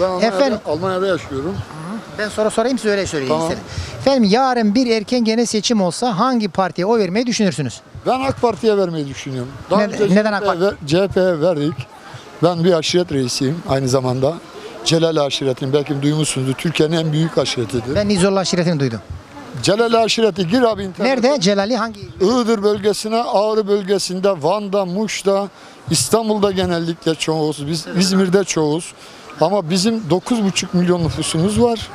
Ben Almanya'da, Efendim Almanya'da yaşıyorum. ben soru sorayım siz öyle söyleyin Tamam. Efendim yarın bir erken genel seçim olsa hangi partiye oy vermeyi düşünürsünüz? Ben AK Parti'ye vermeyi düşünüyorum. Daha Neden- önce neden AK CHP 'ye ver- CHP'ye verdik. Ben bir aşiret reisiyim aynı zamanda. Celal aşiretin belki duymuşsunuzdur. Türkiye'nin en büyük aşiretidir. Ben İzolla aşiretini duydum. Celal aşireti gir abi internete. Nerede? Celali hangi? Iğdır bölgesine, Ağrı bölgesinde, Van'da, Muş'ta, İstanbul'da genellikle çoğuz. Biz İzmir'de çoğuz. Ama bizim 9,5 milyon nüfusumuz var.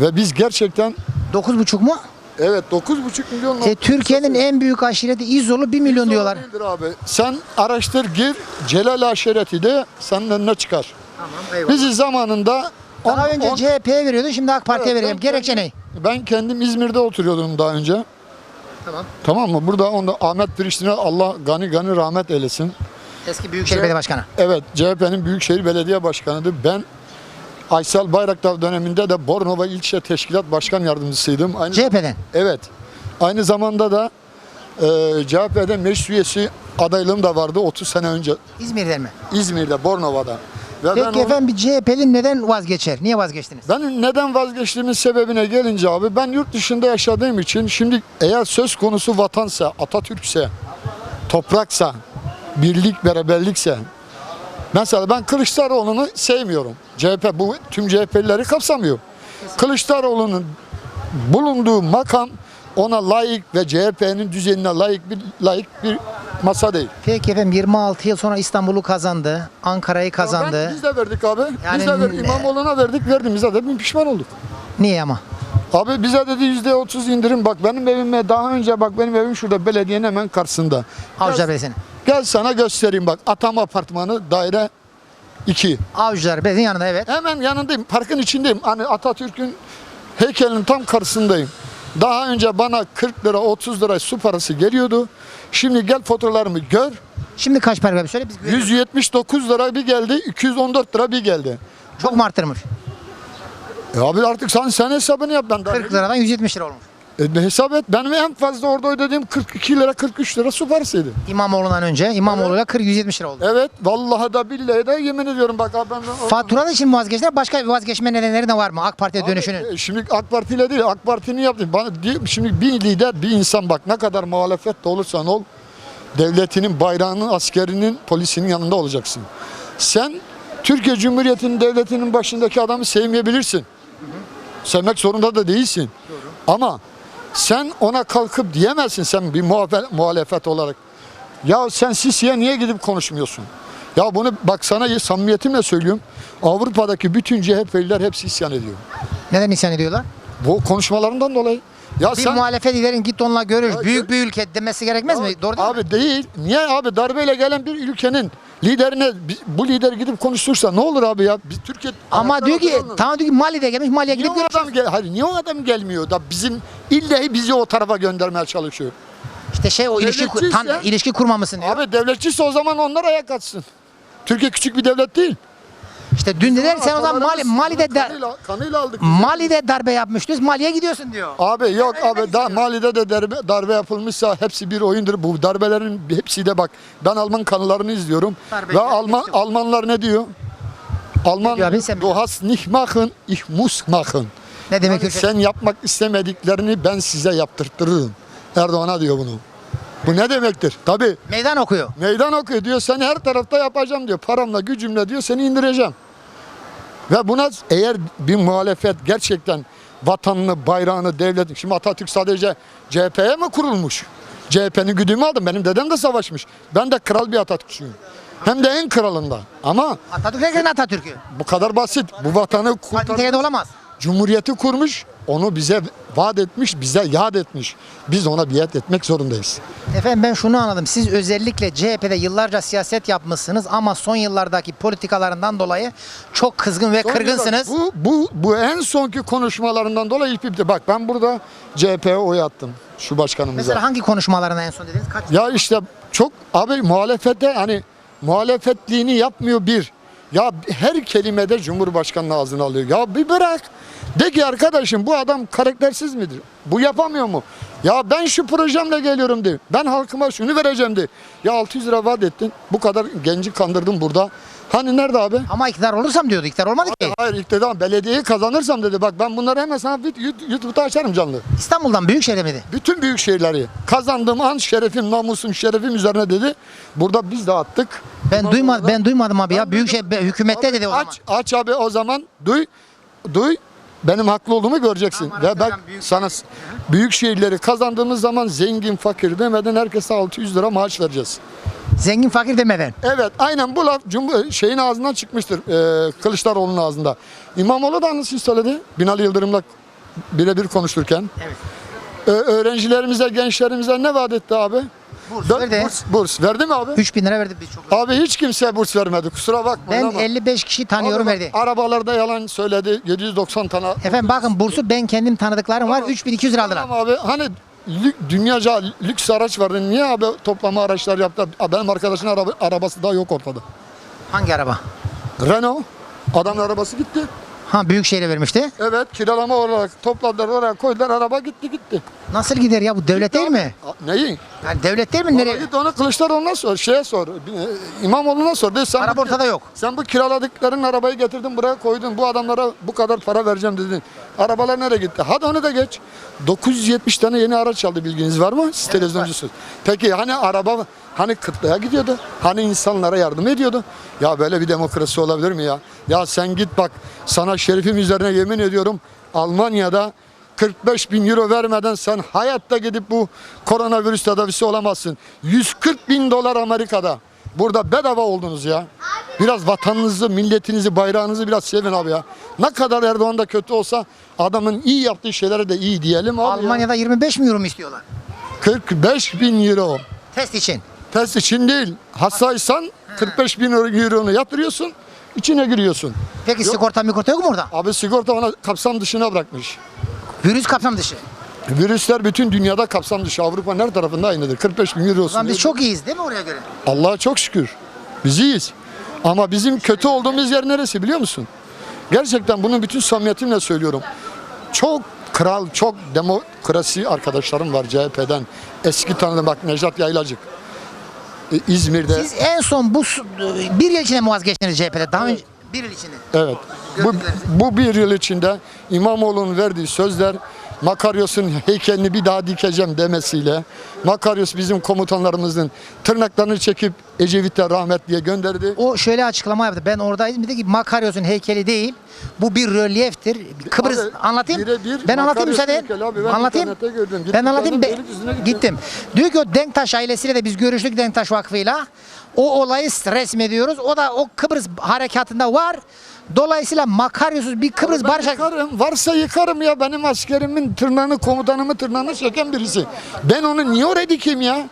Ve biz gerçekten 9,5 mu? evet 9,5 milyon E, Türkiye'nin en büyük aşireti İzolu 1 milyon diyorlar. Değildir abi. Sen araştır gir Celal aşireti de senin önüne çıkar. Tamam Bizi zamanında Daha on- önce on- CHP'ye veriyordun şimdi AK Parti'ye Evet, ben Gerekçe ne? Ben kendim İzmir'de oturuyordum daha önce. Tamam. Tamam mı? Burada onda Ahmet Priştin'e Allah gani gani rahmet eylesin. Eski Büyükşehir Belediye Başkanı. Evet, CHP'nin Büyükşehir Belediye Başkanı'dı. Ben Aysel Bayraktar döneminde de Bornova İlçe Teşkilat Başkan Yardımcısıydım. Aynı CHP'den. Evet. Aynı zamanda da e, CHP'de meclis üyesi adaylığım da vardı 30 sene önce İzmir'den mi? İzmir'de, Bornova'da. Ve ben, Peki onu- efendim bir CHP'li neden vazgeçer? Niye vazgeçtiniz? ben neden vazgeçtiğimin sebebine gelince abi ben yurt dışında yaşadığım için şimdi eğer söz konusu vatansa, Atatürk'se, topraksa, birlik, beraberlikse mesela ben Kılıçdaroğlu'nu sevmiyorum. CHP bu tüm CHP'lileri kapsamıyor. Kılıçdaroğlu'nun bulunduğu makam ona layık ve CHP'nin düzenine layık bir layık bir masa değil. Peki efendim 26 yıl sonra İstanbul'u kazandı. Ankara'yı Ya kazandı. Ben, biz de verdik abi. Yani biz de verdik. İmamoğlu'na verdik, verdiğimizde de pişman olduk. Niye ama? Abi bize dedi yüzde otuz indirim bak benim evime daha önce bak benim evim şurada belediyenin hemen karşısında. Gel, Belediyesi'nin. Gel sana göstereyim bak Atam Apartmanı daire 2. Avcılar Belediyesi'nin yanında evet. Hemen yanındayım parkın içindeyim. Hani Atatürk'ün heykelinin tam karşısındayım. Daha önce bana 40 lira 30 lira su parası geliyordu. Şimdi gel fotoğraflarımı gör. Şimdi kaç para bir söyle biz görüyoruz. 179 lira bir geldi, 214 lira bir geldi. Çok mu arttırmış? E abi artık sen, sen hesabını yap ben daha 40 liradan 170 lira olmuş. E, hesap et. Benim en fazla orada ödediğim 42 lira 43 lira su parasıydı. İmamoğlu'ndan önce İmamoğlu'yla 40 170 lira oldu. Evet vallahi da billahi de yemin ediyorum bak abi ben Fatura için mi vazgeçtiler? Başka bir vazgeçme nedenleri de var mı? AK Parti'ye dönüşünün. Abi, e, Şimdi AK Parti ile değil AK Parti'nin yaptı. Bana, diyor- şimdi bir lider bir insan bak ne kadar muhalefet de olursan ol devletinin bayrağının askerinin polisinin yanında olacaksın. Sen Türkiye Cumhuriyeti'nin devletinin başındaki adamı sevmeyebilirsin. Sevmek zorunda da değilsin. Ama sen ona kalkıp diyemezsin sen bir muhalefet olarak. Ya sen Sisi'ye niye gidip konuşmuyorsun? Ya bunu bak sana samimiyetimle söylüyorum. Avrupa'daki bütün CHP'liler hepsi isyan ediyor. Neden isyan ediyorlar? Bu konuşmalarından dolayı. Ya Bir sen muhalefet liderin git onunla görüş. Ya büyük bir ülke demesi gerekmez mi? Doğru değil mi? abi değil. Niye abi darbeyle gelen bir ülkenin liderine bu lider gidip konuştursa ne olur abi ya? Biz Türkiye Ama diyor ki tamam diyor ki Mali'de gelmiş Mali'ye niye gidip görüş. adam gel Hayır niye o adam gelmiyor da bizim illehi bizi o tarafa göndermeye çalışıyor. İşte şey o ilişki, tam ilişki kurmamışsın diyor. Abi devletçiyse o zaman onlar ayak atsın. Türkiye küçük bir devlet değil. İşte dün dediler sen o zaman Mali, Mali'de da, kanıyla, kanıyla aldık. Mali'de darbe yapmıştınız Mali'ye gidiyorsun diyor. Abi yok abi da, Mali'de de darbe, darbe yapılmışsa hepsi bir oyundur. Bu darbelerin hepsi de bak ben Alman kanallarını izliyorum. Darbeciler Ve Alman. Almanlar ne diyor? Alman diyor abi, sen du hast nicht machen, ich muss machen. Ne demek Yani sen yapmak istemediklerini ben size yaptırtırırım. Erdoğan'a diyor bunu. Bu ne demektir? Tabii Meydan okuyor. meydan okuyor diyor. Seni her tarafta yapacağım diyor. Paramla, gücümle diyor seni indireceğim. Ve buna eğer bir muhalefet gerçekten vatanını, bayrağını, devletini... Şimdi Atatürk sadece CHP'ye mi kurulmuş? CHP'nin güdümü aldım. Benim dedem de savaşmış. Ben de kral bir Atatürkçüyüm. Hem de en kralında. Ama Atatürk herkesin Atatürk'ü. bu kadar basit. Bu vatanı kurtar... De olamaz. Cumhuriyeti kurmuş, onu bize vaat etmiş, bize yad etmiş. Biz ona biat etmek zorundayız. Efendim ben şunu anladım. Siz özellikle CHP'de yıllarca siyaset yapmışsınız ama son yıllardaki politikalarından dolayı çok kızgın ve kırgınsınız. Bu, bu, bu en sonki konuşmalarından dolayı ipti. Bak ben burada CHP'ye oy attım şu başkanımıza. Mesela hangi konuşmalarına en son dediniz? Kaç? Ya işte çok abi muhalefette hani muhalefetliğini yapmıyor bir. Ya her kelimede Cumhurbaşkanı'nın ağzına alıyor. Ya bir bırak. De ki arkadaşım bu adam karaktersiz midir? Bu yapamıyor mu? Ya ben şu projemle geliyorum de. Ben halkıma şunu vereceğim de. Ya 600 lira vaat ettin. Bu kadar genci kandırdın burada. Hani nerede abi? Ama iktidar olursam diyordu. İktidar olmadı ki. Hayır iktidar belediyeyi kazanırsam dedi. Bak ben bunları hemen sana vid- Yu- YouTube'da açarım canlı. İstanbul'dan Büyükşehir'e miydi? Bütün büyük şehirleri kazandığım an şerefim, namusum, şerefim üzerine dedi. Burada biz de attık. Ben Ondan duyma sonra- ben duymadım abi ya. Büyükşehir be- hükümette Abi dedi o zaman. aç, aç abi o zaman duy, duy. Benim haklı olduğumu göreceksin. Ve araştıracağım, büyük sana büyük şehirleri kazandığımız zaman zengin fakir demeden herkese 600 lira maaş vereceğiz. Zengin fakir demeden. Evet aynen bu laf Cumhur şeyin ağzından çıkmıştır. E, Kılıçdaroğlu'nun ağzında. İmamoğlu da aynısını söyledi. Binali Yıldırım'la birebir konuşurken. Evet. Ö- öğrencilerimize, gençlerimize ne vaat etti abi? Burs Dört verdi. Burs, burs verdi mi abi? 3000 lira verdi biz çok. Abi hiç kimseye burs vermedi. Kusura bakmayın Ben ama. 55 kişi tanıyorum Abi verdi. Arabalarda yalan söyledi. 790 tane. Efendim bakın bursu ben kendim tanıdıklarım var. Tamam. 3200 lira aldılar. Tamam abi hani lü- dünyaca lüks araç vardı. Niye abi toplama araçlar yaptı? Abi Benim arkadaşın araba, arabası daha yok ortada. Hangi araba? Renault. Adamın arabası gitti. Ha Büyükşehir'e vermişti. Evet kiralama olarak topladılar oraya koydular araba gitti gitti. Nasıl gider ya bu devlet değil mi? A- Neyi? Yani devlet değil mi? Nereye? Nereye? Git onu Kılıçdaroğlu'na sor, şeye sor, e, İmamoğlu'na sor. De, sen Araba bu- ortada yok. Sen bu kiraladıkların arabayı getirdin buraya koydun. Bu adamlara bu kadar para vereceğim dedin. Arabalar nereye gitti? Hadi onu da geç. 970 tane yeni araç aldı bilginiz var mı? Siz televizyoncusunuz. Peki hani araba hani kıtlığa gidiyordu? Hani insanlara yardım ediyordu? Ya böyle bir demokrasi olabilir mi ya? Ya sen git bak sana şerifim üzerine yemin ediyorum Almanya'da 45 bin euro vermeden sen hayatta gidip bu koronavirüs tedavisi olamazsın. 140 bin dolar Amerika'da. Burada bedava oldunuz ya. Biraz vatanınızı, milletinizi, bayrağınızı biraz sevin abi ya. Ne kadar Erdoğan da kötü olsa adamın iyi yaptığı şeylere de iyi diyelim abi ya. Almanya'da 25 mi euro mu istiyorlar? 45 bin euro. Test için. Test için değil. Hastaysan 45 bin euronu yatırıyorsun, içine giriyorsun. Peki Yok. sigorta mikorta yok mu orada? Abi sigorta ona kapsam dışına bırakmış. Virüs kapsam dışı. Virüsler bütün dünyada kapsam dışı. Avrupa'nın her tarafında aynıdır. 45 bin euro O zaman biz çok iyiyiz değil mi oraya göre? Allah'a çok şükür. Biz iyiyiz. Ama bizim kötü olduğumuz yer neresi biliyor musun? Gerçekten bunu bütün samimiyetimle söylüyorum. Çok kral, çok demokrasi arkadaşlarım var CHP'den. Eski tanıdım bak Nejat Yaylacık. E, İzmir'de. Siz en son bu su- bir yıl içinde mi vazgeçtiniz CHP'de? Daha önce bir yıl içinde. Evet. Bu, bu bir yıl içinde İmamoğlu'nun verdiği sözler Makaryos'un heykelini bir daha dikeceğim demesiyle Makaryos bizim komutanlarımızın tırnaklarını çekip Ecevit'e rahmet diye gönderdi. O şöyle açıklama yaptı. Ben oradaydım. Dedi ki Makaryos'un heykeli değil. Bu bir rölyeftir. Kıbrıs Abi, anlatayım. birebir Ben anlatayım müsaade. abi. Ben Anlatayım. gördüm. Gittim Ben anlatayım. Be- gittim. Diyor ki o Denktaş ailesiyle de biz görüştük Denktaş Vakfı'yla. O olayı resmediyoruz. O da o Kıbrıs harekatında var. Dolayısıyla Makaryos'uz bir Kıbrıs barış yıkarım. Varsa yıkarım ya. Benim askerimin tırnağını, komutanımın tırnağını çeken birisi. Ben onu niye oraya dikeyim ya?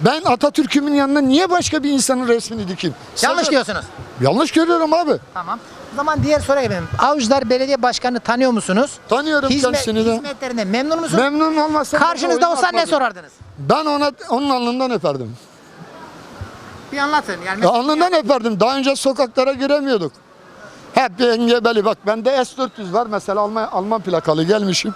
Ben Atatürk'ümün yanına niye başka bir insanın resmini dikeyim? Yanlış Sebep- diyorsunuz. Yanlış görüyorum abi. Tamam. O zaman diğer soruya gelelim. Avcılar Belediye Başkanı tanıyor musunuz? Tanıyorum kendisini de. hizmetlerinden memnun musunuz? Memnun olmasa Karşınızda olsa ne sorardınız? Ben ona onun alnından öperdim. Bir anlatın. Yani Ya alnından öperdim. Daha önce sokaklara giremiyorduk. Hep engebeli bak bende S400 var mesela Alman, Alman plakalı gelmişim.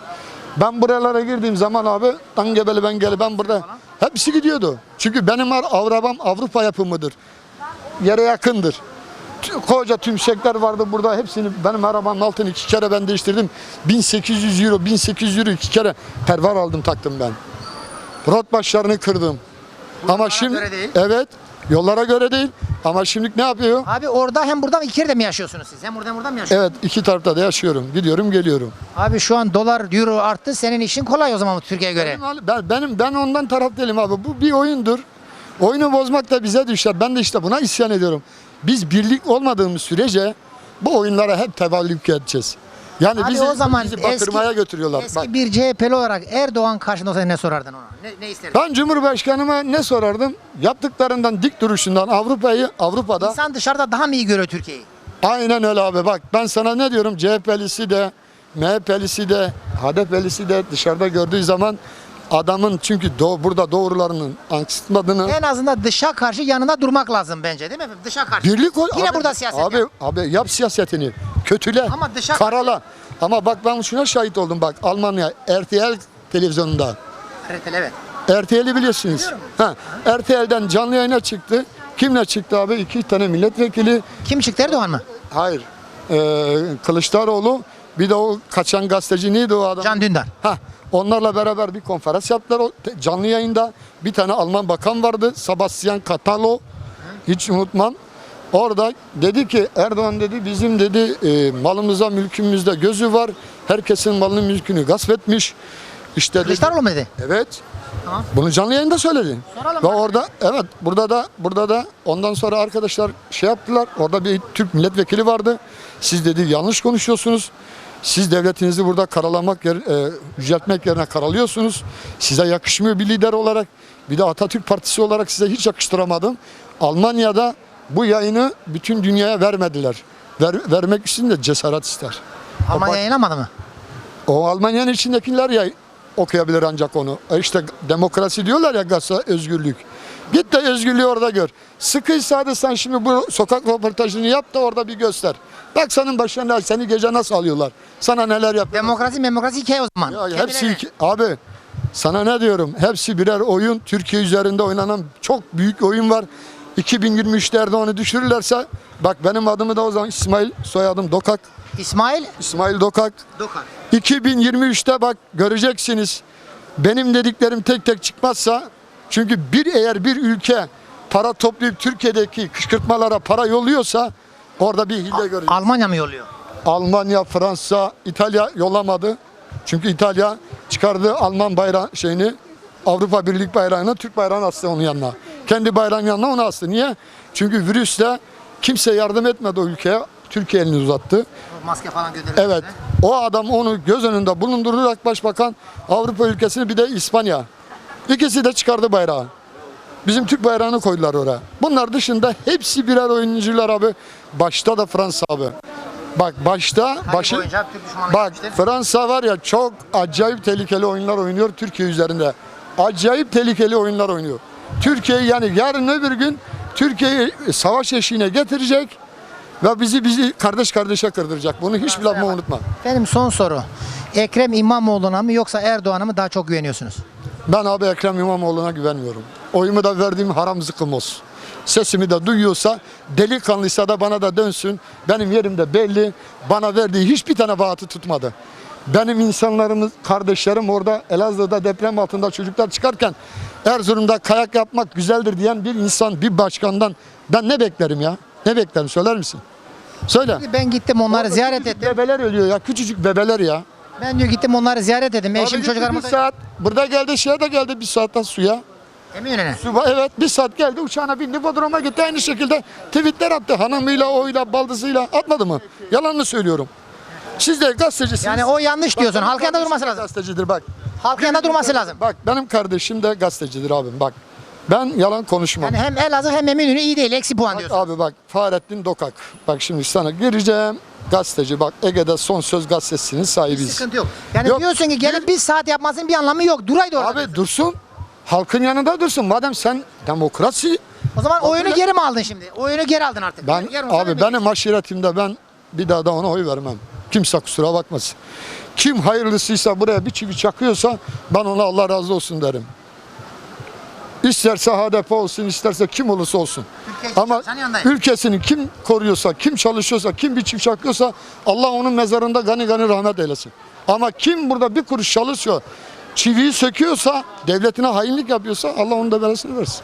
Ben buralara girdiğim zaman abi engebeli ben gel ben burada hepsi gidiyordu. Çünkü benim arabam Avrupa yapımıdır. Yere yakındır. Koca tümsekler vardı burada hepsini benim arabanın altını iki kere ben değiştirdim. 1800 euro 1800 euro iki kere pervar aldım taktım ben. Rot başlarını kırdım. Ama şimdi evet yollara göre değil ama şimdi ne yapıyor? Abi orada hem burada iki yerde mi yaşıyorsunuz siz? Hem orada hem burada mı yaşıyorsunuz? Evet iki tarafta da yaşıyorum. Gidiyorum geliyorum. Abi şu an dolar, euro arttı. Senin işin kolay o zaman Türkiye'ye göre. Benim, ben, benim ben ondan taraf değilim abi. Bu bir oyundur. Oyunu bozmak da bize düşer. Ben de işte buna isyan ediyorum. Biz birlik olmadığımız sürece bu oyunlara hep tevallük edeceğiz. Yani Abi bizi, o zaman bizi batırmaya götürüyorlar. Eski Bak, bir CHP'li olarak Erdoğan karşında olsa ne sorardın ona? Ne, ne isterdin? ben Cumhurbaşkanıma ne sorardım? Yaptıklarından dik duruşundan Avrupa'yı Avrupa'da İnsan dışarıda daha mı iyi görüyor Türkiye'yi? Aynen öyle abi bak ben sana ne diyorum CHP'lisi de MHP'lisi de HDP'lisi de dışarıda gördüğü zaman adamın çünkü doğ, burada doğrularının yansıtmadığını En azından dışa karşı yanında durmak lazım bence değil mi? Dışa karşı. birlik ol. Yine abi, burada siyaset Abi yap. abi yap siyasetini. Kötüle. Ama dışa- karala. Ama bak ben şuna şahit oldum bak Almanya RTL televizyonunda. RTL evet. RTL'i biliyorsunuz. Ha, RTL'den canlı yayına çıktı. Kimle çıktı abi? İki tane milletvekili. Kim çıktı Erdoğan mı? Hayır. Ee, Kılıçdaroğlu bir de o kaçan gazeteci neydi o adam? Can Dündar. Hah, onlarla beraber bir konferans yaptılar o te- canlı yayında. Bir tane Alman bakan vardı Sebastian Catalo. Hiç unutmam. Orada dedi ki Erdoğan dedi bizim dedi e, malımıza mülkümüzde gözü var. Herkesin malını mülkünü gasp etmiş. İşte Kılıçdaroğlu mu dedi? Evet. Tamam. Bunu canlı yayında söyledi. Soralım Ve abi. orada evet burada da burada da ondan sonra arkadaşlar şey yaptılar. Orada bir Türk milletvekili vardı. Siz dedi yanlış konuşuyorsunuz. Siz devletinizi burada karalamak, yer, e, yüceltmek yerine karalıyorsunuz. Size yakışmıyor bir lider olarak. Bir de Atatürk Partisi olarak size hiç yakıştıramadım. Almanya'da bu yayını bütün dünyaya vermediler. Ver, vermek için de cesaret ister. Almanya yayınlamadı mı? O Almanya'nın içindekiler ya okuyabilir ancak onu. E İşte demokrasi diyorlar ya gazete özgürlük. Git de özgürlüğü orada gör. Sıkıysa hadi sen şimdi bu sokak röportajını yap da orada bir göster. Bak senin başına seni gece nasıl alıyorlar. Sana neler yapıyorlar. Demokrasi demokrasi hikaye o zaman. Ya hepsi iki- abi sana ne diyorum? Hepsi birer oyun. Türkiye üzerinde oynanan çok büyük oyun var. 2023'te Erdoğan'ı düşürürlerse bak benim adımı da o zaman İsmail soyadım Dokak. İsmail İsmail Dokak. Dokar. 2023'te bak göreceksiniz. Benim dediklerim tek tek çıkmazsa çünkü bir eğer bir ülke para toplayıp Türkiye'deki kışkırtmalara para yolluyorsa orada bir hile göreceğiz. Almanya mı yolluyor? Almanya, Fransa, İtalya yollamadı. Çünkü İtalya çıkardı Alman bayrağı şeyini Avrupa Birlik bayrağını Türk bayrağını astı onun yanına. Kendi bayrağının yanına onu astı. Niye? Çünkü virüsle kimse yardım etmedi o ülkeye. Türkiye elini uzattı. Maske falan gönderdi. Evet. O adam onu göz önünde bulundurarak başbakan Avrupa ülkesini bir de İspanya. İkisi de çıkardı bayrağı. Bizim Türk bayrağını koydular oraya. Bunlar dışında hepsi birer oyuncular abi. Başta da Fransa abi. Bak başta başı Bak. Fransa var ya çok acayip tehlikeli oyunlar oynuyor Türkiye üzerinde. Acayip tehlikeli oyunlar oynuyor. Türkiye yani yarın öbür gün Türkiye'yi savaş eşiğine getirecek ve bizi bizi kardeş kardeşe kırdıracak. Bunu hiçbir lafımı unutma. Benim son soru. Ekrem İmamoğlu'na mı yoksa Erdoğan'a mı daha çok güveniyorsunuz? Ben abi Ekrem İmamoğlu'na güvenmiyorum. Oyumu da verdiğim haram zıkkım olsun. Sesimi de duyuyorsa, delikanlıysa da bana da dönsün. Benim yerim de belli. Bana verdiği hiçbir tane vaati tutmadı. Benim insanlarımız, kardeşlerim orada Elazığ'da deprem altında çocuklar çıkarken Erzurum'da kayak yapmak güzeldir diyen bir insan, bir başkandan ben ne beklerim ya? Ne beklerim söyler misin? Söyle. Ben gittim onları Orada ziyaret ettim. Bebeler ölüyor ya. Küçücük bebeler ya. Ben diyor gittim onları ziyaret ettim. Eşim Abi çocuklarımı bir saat. Burada geldi şeye de geldi bir saatten suya. Eminönü'ne. Suba evet bir saat geldi uçağına bindi Bodrum'a gitti aynı şekilde tweetler attı hanımıyla oyla baldızıyla atmadı mı? Yalan mı söylüyorum? Siz de gazetecisiniz. Yani o yanlış diyorsun. Bak, Halkın yanında durması lazım. Gazetecidir bak. Halkın yanında durması lazım. Bak benim kardeşim de gazetecidir abim bak. Ben yalan konuşmam. Yani hem Elazığ hem Eminönü iyi değil. Eksi puan Bak diyorsun. abi bak Fahrettin Dokak. Bak şimdi sana gireceğim. Gazeteci bak Ege'de Son Söz gazetesinin sahibiyiz. Sıkıntı yok. Yani Yok. diyorsun ki gelip bir saat yapmasının bir anlamı yok. Duraydı orada. Abi dursun. Halkın yanında dursun. Madem sen demokrasi o zaman oyunu geri mi aldın şimdi? Oyunu geri aldın artık. Ben Yarın olsa abi vermeyeceksin. benim aşiretimde ben bir daha da ona oy vermem. Kimse kusura bakmasın. Kim hayırlısıysa buraya bir çivi çakıyorsa ben ona Allah razı olsun derim. İsterse HDP olsun, isterse kim olursa olsun. İçin Ama ülkesini kim koruyorsa, kim çalışıyorsa, kim bir çivi çakıyorsa Allah onun mezarında gani gani rahmet eylesin. Ama kim burada bir kuruş çalışıyor, çiviyi söküyorsa, devletine hainlik yapıyorsa Allah onun da belasını versin.